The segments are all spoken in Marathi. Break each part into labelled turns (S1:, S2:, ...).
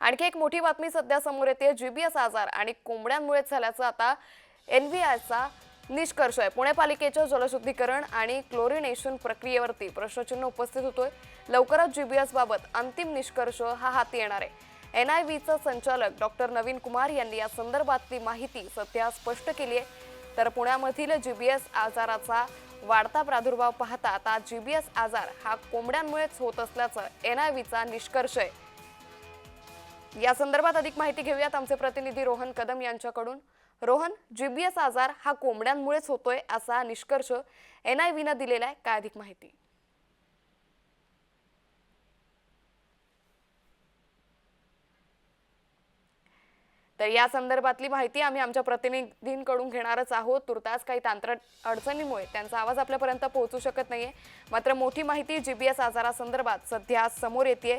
S1: आणखी एक मोठी बातमी सध्या समोर येते. जीबीएस आजार आणि कोंबड्यांमुळेच झाल्याचं आता एन व्ही आयचा निष्कर्ष आहे. पुणे पालिकेच्या जलशुद्धीकरण आणि क्लोरिनेशन प्रक्रियेवरती प्रश्नचिन्ह उपस्थित होतोय. लवकरच जीबीएस बाबत अंतिम निष्कर्ष हा हाती येणार आहे. एन आय व्हीचा संचालक डॉक्टर नवीन कुमार यांनी या संदर्भातली माहिती सध्या स्पष्ट केली आहे. तर पुण्यामधील जीबीएस आजाराचा वाढता प्रादुर्भाव पाहता आता जीबीएस आजार हा कोंबड्यांमुळेच होत असल्याचं एन आय व्हीचा निष्कर्ष आहे. या संदर्भात अधिक माहिती घेऊयात आमचे प्रतिनिधी रोहन कदम यांच्याकडून. रोहन जीबीएस आजार हा कोंबड्यांमुळेच होतोय असा निष्कर्ष एन आय व्हीनं दिलेला आहे. काय अधिक माहिती? तर या संदर्भातली माहिती आम्ही आमच्या प्रतिनिधींकडून घेणारच आहोत. तुर्तास काही तांत्रिक अडचणीमुळे त्यांचा आवाज आपल्यापर्यंत पोहोचू शकत नाहीये. मात्र मोठी माहिती जीबीएस आजारासंदर्भात सध्या समोर येते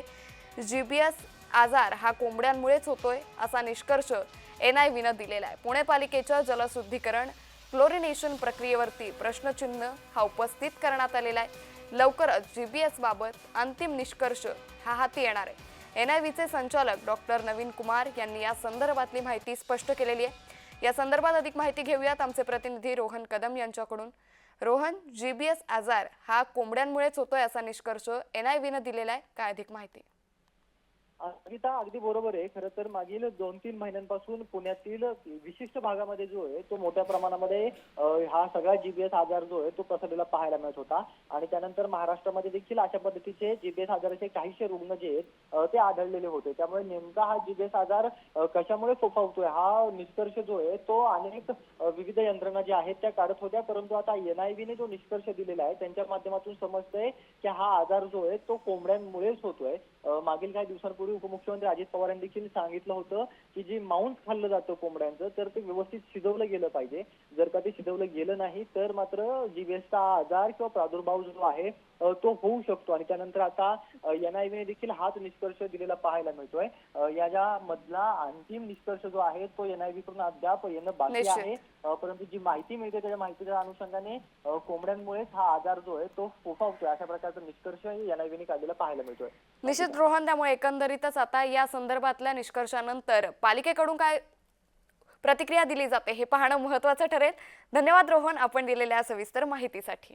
S1: जीबीएस आजार हा कोंबड्यांमुळेच होतोय असा निष्कर्ष एन आय व्हीनं दिलेला आहे. पुणे पालिकेच्या जलशुद्धीकरण क्लोरिनेशन प्रक्रियेवरती प्रश्नचिन्ह हा उपस्थित करण्यात आलेला आहे. लवकरच जी बी एसबाबत अंतिम निष्कर्ष हा हाती येणार आहे. एन आय व्हीचे संचालक डॉक्टर नवीन कुमार यांनी या संदर्भातली माहिती स्पष्ट केलेली आहे. या संदर्भात अधिक माहिती घेऊयात आमचे प्रतिनिधी रोहन कदम यांच्याकडून. रोहन जी बी एस आजार हा कोंबड्यांमुळेच होतोय असा निष्कर्ष एन आय व्हीनं दिलेला आहे. काय अधिक माहिती?
S2: गीता अगदी बरोबर आहे. खरं तर मागील दोन तीन महिन्यांपासून पुण्यातील विशिष्ट भागामध्ये जो आहे तो मोठ्या प्रमाणामध्ये हा सगळा जीबीएस आजार जो आहे तो पसरलेला पाहायला मिळत होता. आणि त्यानंतर महाराष्ट्रामध्ये देखील अशा पद्धतीचे जीबीएस आजाराचे काहीशे रुग्ण जे आहेत ते आढळलेले होते. त्यामुळे नेमका हा जीबीएस आजार कशामुळे फोफावतोय हा निष्कर्ष जो आहे तो अनेक विविध यंत्रणा ज्या आहेत त्या काढत होत्या. परंतु आता एनआयव्हीने जो निष्कर्ष दिलेला आहे त्यांच्या माध्यमातून समजतंय की हा आजार जो आहे तो कोंबड्यांमुळेच होतोय. मागील काही दिवसांपूर्वी उपमुख्यमंत्री अजित पवार यांनी देखील सांगितलं होतं की जे मांस खाल्लं जातं कोंबड्यांचं तर ते व्यवस्थित शिजवलं गेलं पाहिजे. जर का ते शिजवलं गेलं नाही तर मात्र जीबीएसचा आजार किंवा प्रादुर्भाव जो आहे तो होऊ शकतो. आणि त्यानंतर आता एनआयव्हीने देखील हाच निष्कर्ष दिलेला पाहायला मिळतोय. अ, याच्या मधला अंतिम निष्कर्ष जो आहे तो एनआयव्ही कडून अद्याप येणं बाकी. आहे. परंतु जी माहिती मिळते त्याच्या माहितीच्या अनुषंगाने कोंबड्यांमुळेच हा आजार जो आहे तो फोफावतोय. अशा प्रकारचा निष्कर्ष एनआयव्हीने काढलेला पाहायला मिळतोय.
S1: निश्चित रोहन त्यामुळे एकंदरीतच आता या संदर्भातल्या निष्कर्षानंतर पालिकेकडून काय प्रतिक्रिया दिली जाते हे पाहणं महत्वाचं ठरेल. धन्यवाद रोहन आपण दिलेल्या सविस्तर माहितीसाठी.